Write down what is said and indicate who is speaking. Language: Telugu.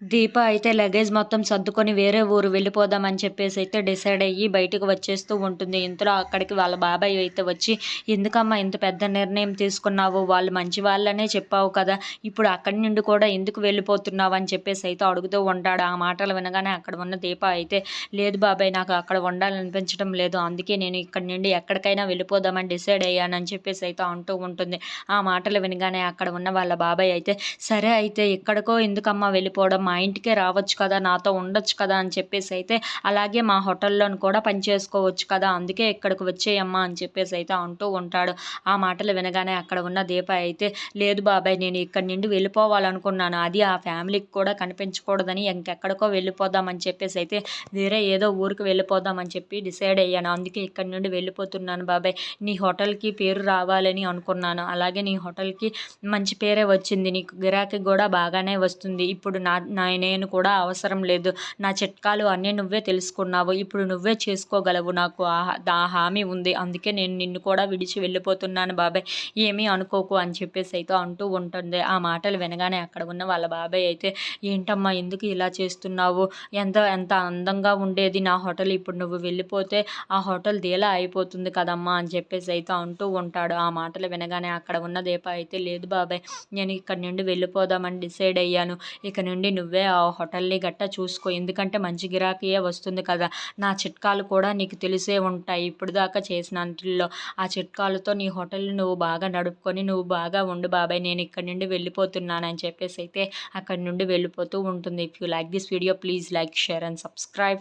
Speaker 1: దీప అయితే లగేజ్ మొత్తం సర్దుకొని వేరే ఊరు వెళ్ళిపోదామని చెప్పేసి అయితే డిసైడ్ అయ్యి బయటకు వచ్చేస్తూ ఉంటుంది. ఇంతలో అక్కడికి వాళ్ళ బాబాయ్ అయితే వచ్చి ఎందుకమ్మా ఇంత పెద్ద నిర్ణయం తీసుకున్నావు? వాళ్ళు మంచి వాళ్ళనే చెప్పావు కదా. ఇప్పుడు అక్కడి నుండి కూడా ఎందుకు వెళ్ళిపోతున్నావు? అని చెప్పేసి అయితే అడుగుతూ ఉంటాడు. ఆ మాటలు వినగానే అక్కడ ఉన్న దీప అయితే లేదు బాబాయ్ నాకు అక్కడ ఉండాలనిపించడం లేదు. అందుకే నేను ఇక్కడి నుండి ఎక్కడికైనా వెళ్ళిపోదామని డిసైడ్ అయ్యానని చెప్పేసి అయితే అంటూ ఉంటుంది. ఆ మాటలు వినగానే అక్కడ ఉన్న వాళ్ళ బాబాయ్ అయితే సరే అయితే ఎక్కడికో ఎందుకమ్మా వెళ్ళిపోవడం? మా ఇంటికే రావచ్చు కదా నాతో ఉండొచ్చు కదా అని చెప్పేసి అయితే అలాగే మా హోటల్లోని కూడా పనిచేసుకోవచ్చు కదా అందుకే ఇక్కడికి వచ్చేయమ్మా అని చెప్పేసి అయితే అంటూ ఉంటాడు. ఆ మాటలు వినగానే అక్కడ ఉన్న దీప అయితే లేదు బాబాయ్ నేను ఇక్కడి నుండి వెళ్ళిపోవాలనుకున్నాను. అది ఆ ఫ్యామిలీకి కూడా కనిపించకూడదని ఇంకెక్కడికో వెళ్ళిపోదామని చెప్పేసి అయితే వేరే ఏదో ఊరికి వెళ్ళిపోదామని చెప్పి డిసైడ్ అయ్యాను. అందుకే ఇక్కడి నుండి వెళ్ళిపోతున్నాను బాబాయ్. నీ హోటల్కి పేరు రావాలని అనుకున్నాను. అలాగే నీ హోటల్కి మంచి పేరే వచ్చింది. నీకు గిరాకీ కూడా బాగానే వస్తుంది. ఇప్పుడు నా నా నేను కూడా అవసరం లేదు. నా చిట్కాలు అన్నీ నువ్వే తెలుసుకున్నావు. ఇప్పుడు నువ్వే చేసుకోగలవు. నాకు ఆ హామీ ఉంది. అందుకే నేను నిన్ను కూడా విడిచి వెళ్ళిపోతున్నాను బాబాయ్. ఏమీ అనుకోకు అని చెప్పేసి అయితే అంటూ ఉంటుంది. ఆ మాటలు వినగానే అక్కడ ఉన్న వాళ్ళ బాబాయ్ అయితే ఏంటమ్మా ఎందుకు ఇలా చేస్తున్నావు? ఎంత ఎంత అందంగా ఉండేది నా హోటల్. ఇప్పుడు నువ్వు వెళ్ళిపోతే ఆ హోటల్ దేలా అయిపోతుంది కదమ్మా అని చెప్పేసి అయితే అంటూ ఉంటాడు. ఆ మాటలు వినగానే అక్కడ ఉన్న దీప అయితే లేదు బాబాయ్. నేను ఇక్కడ నుండి వెళ్ళిపోదామని డిసైడ్ అయ్యాను. ఇక నుండి నువ్వు నువ్వే ఆ హోటల్ని గట్టా చూసుకో. ఎందుకంటే మంచి గిరాకీయే వస్తుంది కదా. నా చిట్కాలు కూడా నీకు తెలిసే ఉంటాయి. ఇప్పుడు దాకా చేసిన అంటిల్లో ఆ చిట్కాలతో నీ హోటల్ని నువ్వు బాగా నడుపుకొని నువ్వు బాగా ఉండు బాబాయ్ నేను ఇక్కడ నుండి వెళ్ళిపోతున్నానని చెప్పేసి అయితే అక్కడి నుండి వెళ్ళిపోతూ ఉంటుంది. If you like this video please like share and subscribe